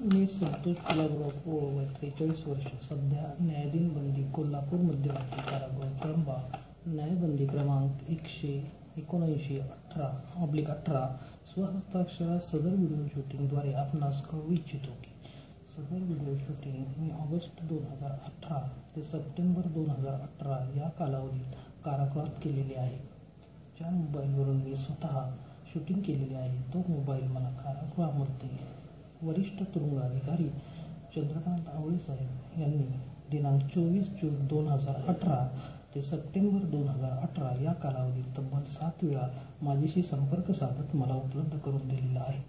मी संतोष गुलाबराव पोळ वय त्रेचाळीस वर्ष. सध्या न्यायाधीन बंदी. कोल्हापूर मध्यवर्ती कारागृह. कळंबा न्यायबंदी क्रमांक एकशे एकोणऐंशी अठरा ऑब्लिक अठरा. स्वहस्ताक्षरात सदर व्हिडिओ शूटिंगद्वारे आपणास कळवू इच्छितो की सदर व्हिडिओ शूटिंग मी ऑगस्ट दोन हजार अठरा ते सप्टेंबर दोन हजार अठरा या कालावधीत कारागृहात केलेले आहे. ज्या मोबाईलवरून मी स्वतः शूटिंग केलेले आहे तो मोबाईल मला कारागृहामध्ये वरिष्ठ तुरुंग अधिकारी चंद्रकांत आवळे साहेब यांनी दिनांक चोवीस जून दोन हजार अठरा ते सप्टेंबर दोन हजार अठरा या कालावधीत तब्बल सात वेळा माझ्याशी संपर्क साधत मला उपलब्ध करून दिलेला आहे.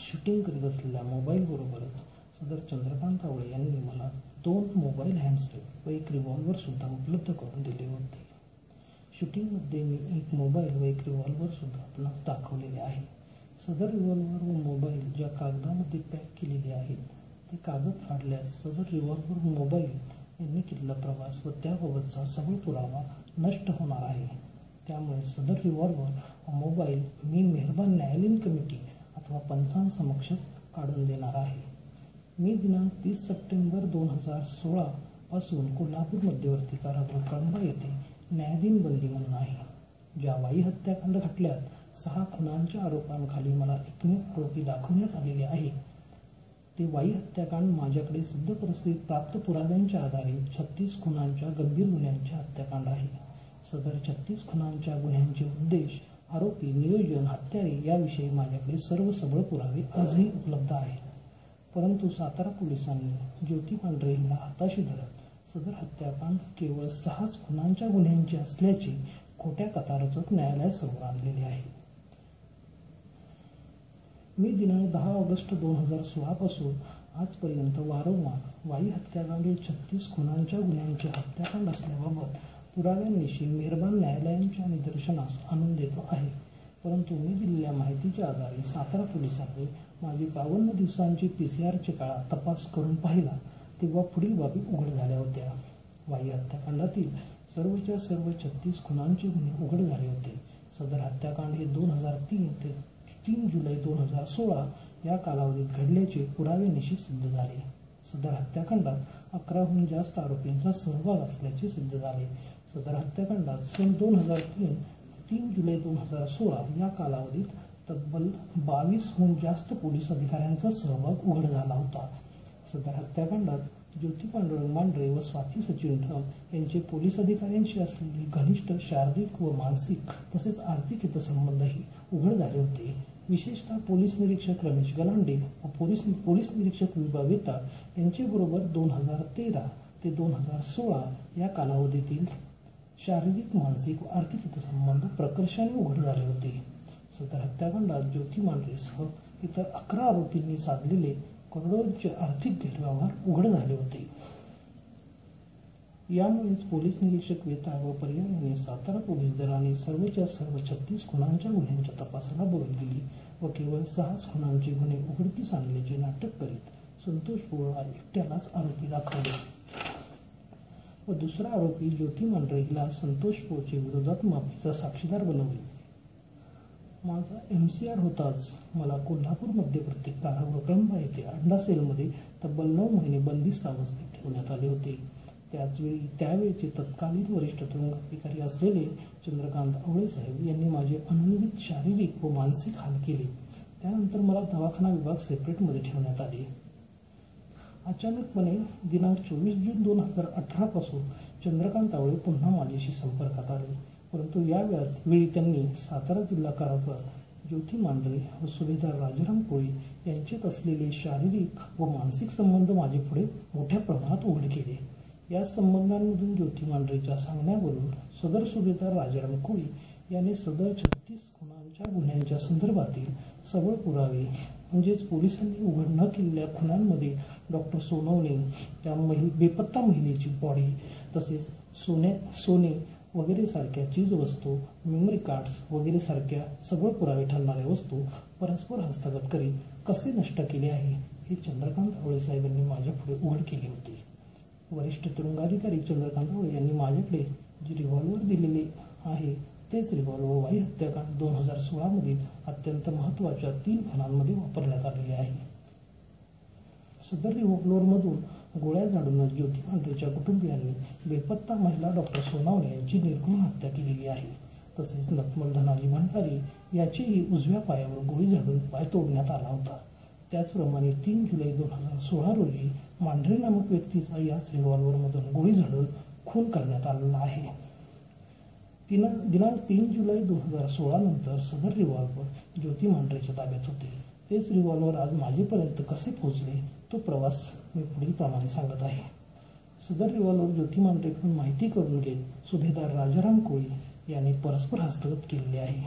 शूटिंग करीत असलेल्या मोबाईलबरोबरच सदर चंद्रकांत आवळे यांनी मला दोन मोबाईल हँडसेट व एक रिव्हॉल्वरसुद्धा उपलब्ध करून दिले होते. शूटिंगमध्ये मी एक मोबाईल व एक रिव्हॉल्वरसुद्धा आपणास दाखवलेले आहे. सदर रिव्हॉल्वर व मोबाईल ज्या कागदामध्ये पॅक केलेले आहेत ते कागद फाडल्यास सदर रिव्हॉल्वर मोबाईल यांनी केलेला प्रवास व त्याबाबतचा सगळा पुरावा नष्ट होणार आहे. त्यामुळे सदर रिव्हॉल्वर व मोबाईल मी मेहरबान न्यायालयीन कमिटी अथवा पंचांसमक्षच काढून देणार आहे. मी दिनांक तीस सप्टेंबर दोन हजार सोळापासून कोल्हापूर मध्यवर्ती कारागृह कळंबा येथे न्यायाधीन बंदी म्हणून आहे. ज्या वाई हत्याकांड खटल्यात सहा खुनांच्या आरोपांखाली मला एकमेव आरोपी दाखवण्यात आलेले आहे. ते वाई हत्याकांड माझ्याकडे सिद्ध परिस्थितीत प्राप्त पुराव्यांच्या आधारे छत्तीस खुनांच्या गंभीर गुन्ह्यांचे हत्याकांड आहे. सदर छत्तीस खुनांच्या गुन्ह्यांचे उद्देश आरोपी नियोजन हत्यारे याविषयी माझ्याकडे सर्व सबळ पुरावे आजही उपलब्ध आहेत. परंतु सातारा पोलिसांनी ज्योती पांढरे हिला हाताशी धरत सदर हत्याकांड केवळ सहाच खुनांच्या गुन्ह्यांचे असल्याचे खोट्या कथा रचत न्यायालयासमोर आणलेले आहे. मी दिनांक दहा ऑगस्ट दोन हजार सोळापासून आजपर्यंत वारंवार वाई हत्याकांड हे छत्तीस खुनांच्या गुन्ह्यांचे हत्याकांड असल्याबाबत पुराव्यांनिशी मेहरबान न्यायालयांच्या निदर्शनास आणून देतो आहे. परंतु मी दिलेल्या माहितीच्या आधारे सातारा पोलिसांनी माझी बावन्न दिवसांची पी सी आरची काळा तपास करून पाहिला तेव्हा पुढील बाबी उघड झाल्या होत्या. वाई हत्याकांडातील सर्वच्या सर्व छत्तीस खुनांचे गुन्हे उघड झाले होते. सदर हत्याकांड हे दोन हजार तीन ते तीन जुलै दोन हजार सोळा या कालावधीत घडल्याचे पुराव्यानिशी सिद्ध झाले. सदर हत्याकांडात अकराहून जास्त आरोपींचा सहभाग असल्याचे सिद्ध झाले. सदर हत्याकांडात सन दोन हजार तीन तीन जुलै दोन हजार सोळा या कालावधीत तब्बल बावीसहून जास्त पोलीस अधिकाऱ्यांचा सहभाग उघड झाला होता. सदर हत्याकांडात ज्योती पांडुरंग मांढरे व स्वाती सचिन ढम यांचे पोलीस अधिकाऱ्यांशी असलेले घनिष्ठ शारीरिक व मानसिक तसेच आर्थिक हितसंबंधही उघड झाले होते. विशेषतः पोलीस निरीक्षक रमेश गलांडे व पोलीस पोलीस निरीक्षक विभावेता यांच्याबरोबर दोन हजार तेरा ते दोन हजार सोळा या कालावधीतील शारीरिक मानसिक व आर्थिक हितसंबंध प्रकर्षाने उघड झाले होते. सदर हत्याकांडात ज्योती मांढरेसह इतर अकरा आरोपींनी साधलेले करोडोंचे आर्थिक गैरव्यवहार उघड झाले होते. यामुळेच पोलीस निरीक्षक वेताळ व पर्यायाने सातारा पोलीस दलाने सर्वच्या सर्व छत्तीस खुनांच्या गुन्ह्यांच्या तपासाला बगल दिली व केवळ सहाच खुनांचे गुन्हे उघडकीस आणल्याचे नाटक करीत संतोष पोळा एकट्यालाच आरोपी दाखवले. व दुसरा आरोपी ज्योती मांढरे हिला संतोष पोळचे विरोधात माफीचा साक्षीदार बनवले. माझा एम सी आर होताच मला कोल्हापूरमध्ये प्रत्येक कारागृह कळंबा येथे अंडा सेलमध्ये तब्बल नऊ महिने बंदिस्त अवस्थेत ठेवण्यात आले होते. त्याचवेळी त्यावेळचे तत्कालीन वरिष्ठ तुरुंग अधिकारी असलेले चंद्रकांत आवळेसाहेब यांनी माझे अनन्वित शारीरिक व मानसिक हाल केले. त्यानंतर मला दवाखाना विभाग सेपरेटमध्ये ठेवण्यात आले. अचानकपणे दिनांक चोवीस जून दोन हजार अठरापासून चंद्रकांत आवळे पुन्हा माझ्याशी संपर्कात आले. परंतु या वेळात वेळी त्यांनी सातारा जिल्हा कारागृहात ज्योती मांढरे व सुभेदार राजाराम कोळी यांच्यात असलेले शारीरिक व मानसिक संबंध माझे पुढे मोठ्या प्रमाणात उघड केले. या संबंधांमधून ज्योती मांढरेच्या सांगण्यावरून सदर सुभेदार राजाराम कोळी याने सदर छत्तीस खुनांच्या गुन्ह्यांच्या संदर्भातील सबळ पुरावे म्हणजेच पोलिसांनी उघड न केलेल्या खुनांमध्ये डॉक्टर सोनवणे त्या महि बेपत्ता महिलेची बॉडी तसेच सोने सोने वगैरे सारख्या चीजवस्तू मेमरी कार्ड्स वगैरे सारख्या सबळ पुरावे ठरणाऱ्या वस्तू परस्पर हस्तगत करीत कसे नष्ट केले आहे हे चंद्रकांत आवळे साहेबांनी माझ्या पुढे उघड केले होते. वरिष्ठ तुरुंगाधिकारी चंद्रकांत आवळे यांनी माझ्याकडे जे रिव्हॉल्वर दिलेले आहे तेच रिव्हॉल्वर वाई हत्याकांड दोन हजार सोळामधील अत्यंत महत्त्वाच्या तीन खुनांमध्ये वापरण्यात आलेले आहे. सदर रिव्हॉल्वरमधून गोळ्या झाडूनच ज्योती मांढरेच्या कुटुंबियांनी बेपत्ता महिला डॉक्टर सोनावणे यांची निर्घृण हत्या केलेली आहे. तसेच नकमल धनाजी भंडारी याचीही उजव्या पायावर गोळी झाडून पाय तोडण्यात आला होता. त्याचप्रमाणे तीन जुलै दोन हजार सोळा रोजी मांढरे नामक व्यक्तीचा याच रिव्हॉल्वरमधून गोळी झाडून खून करण्यात आलेला आहे. दिनांक दिनांक तीन जुलै दोन हजार सोळानंतर सदर रिव्हॉल्वर ज्योती मांढरेच्या ताब्यात होते. तेच रिव्हॉल्वर आज माझेपर्यंत कसे पोहोचले तो प्रवास मी पुढील प्रमाणे सांगत आहे. सदर रिव्हॉल्वर ज्योती मांढरेकडून माहिती करून घेत सुभेदार राजाराम कोळी यांनी परस्पर हस्तगत केलेले आहे.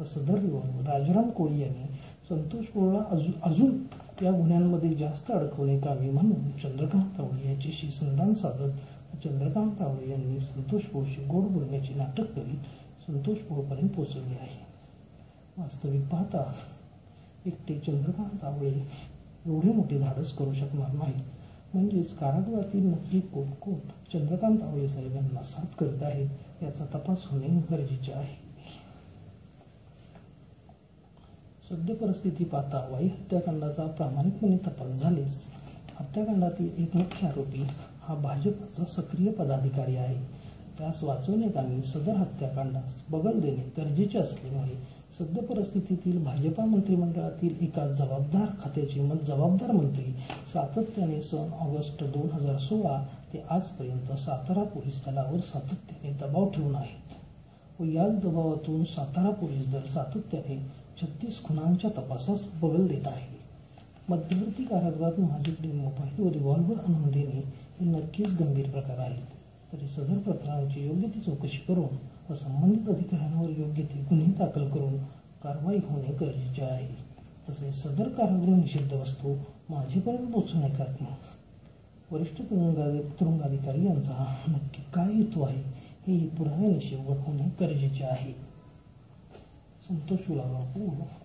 व सदर रिव्हॉल्वर राजाराम कोळी यांनी संतोष पोळला अजून अजून या गुन्ह्यांमध्ये जास्त अडकवणे कामी म्हणून चंद्रकांत तावडे यांच्याशी संधान साधत चंद्रकांत तावडे यांनी संतोष पोळशी गोड बोलण्याचे नाटक करीत संतोष पोळपर्यंत पोचवले आहे. वास्तविक पाहता एकटे चंद्रकांत तावडे एवढे मोठे धाडस करू शकणार नाहीत. म्हणजेच कारागृहातील नक्की कोण कोण चंद्रकांत तावडे साहेबांना साथ करत आहेत याचा तपास होणे गरजेचे आहे. सद्य परिस्थिती पाहता वाई हत्याकांडाचा प्रामाणिकपणे तपास झालेच. हत्याकांडातील एक मुख्य आरोपी हा भाजपाचा सक्रिय पदाधिकारी आहे. त्यास वाचवण्याकामी सदर हत्याकांडास बगल देणे गरजेचे असल्यामुळे सद्य परिस्थितीतील भाजपा मंत्रिमंडळातील एका जबाबदार खात्याचे मग जबाबदार मंत्री सातत्याने सन ऑगस्ट दोन हजार सोळा ते आजपर्यंत सातारा पोलीस दलावर सातत्याने दबाव ठेवून आहेत. व याच दबावातून सातारा पोलीस दल सातत्याने छत्तीस खुनांच्या तपासास बगल देत आहे. मध्यवर्ती कारागृहात माझ्याकडे मोबाईल व रिव्हॉल्वर आणून देणे हे नक्कीच गंभीर प्रकार आहेत. तरी सदर प्रकरणाची योग्य ती चौकशी करून व संबंधित अधिकाऱ्यांवर योग्य ते गुन्हे दाखल करून कारवाई होणे गरजेचे आहे. तसेच सदर कारागृह निषिद्ध वस्तू माझेपर्यंत पोचवण्याकरता वरिष्ठ तुरुंगा तुरुंगाधिकारी यांचा नक्की काय हेतू आहे? हे पुराव्यानिशी उघड होणे गरजेचे आहे. संतोष गुलाबराव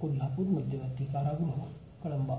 कोल्हापूर मध्यवर्ती कारागृह कळंबा.